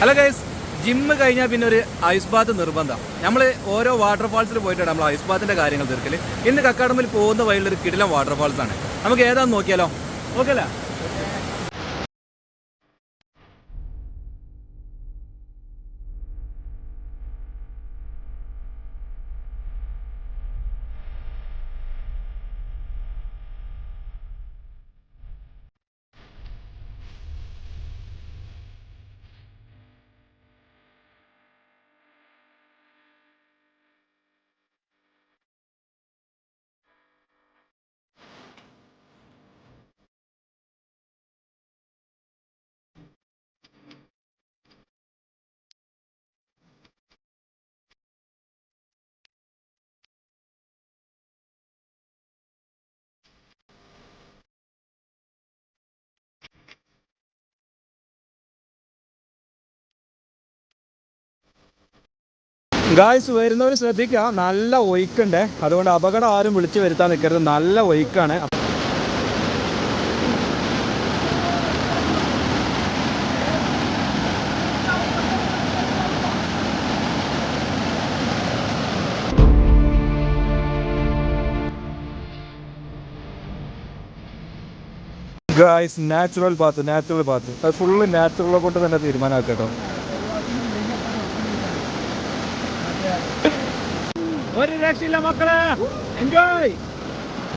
Hello guys gym കഴിഞ്ഞാൽ പിന്നെ ഒരു ഐസ് ബാത്ത് നിർബന്ധം. നമ്മൾ ഓരോ വാട്ടർഫാൾസിൽ പോയിട്ടാണ് നമ്മൾ ഐസ് ബാത്തിന്റെ കാര്യങ്ങൾ തീർക്കൽ ഇന്ന് കക്കാടമ്പിൽ പോകുന്ന വഴിയിലൊരു കിടിലം ആണ്. നമുക്ക് ഏതാന്ന് നോക്കിയാലോ? ഓക്കെ അല്ലേ ഗായ്സ് വരുന്നവർ ശ്രദ്ധിക്കുക. നല്ല ഒഴുക്കുണ്ട്. അതുകൊണ്ട് അപകടം ആരും വിളിച്ചു വരുത്താൻ നിൽക്കരുത്. നല്ല ഒഴുക്കാണ്. Guys natural path natural path അത് ഫുള്ള് നാച്ചുറൽ കൊണ്ട് തന്നെ തീരുമാനമാക്കുക ഒരു രക്ഷയില്ല മക്കളെ. എൻജോയ്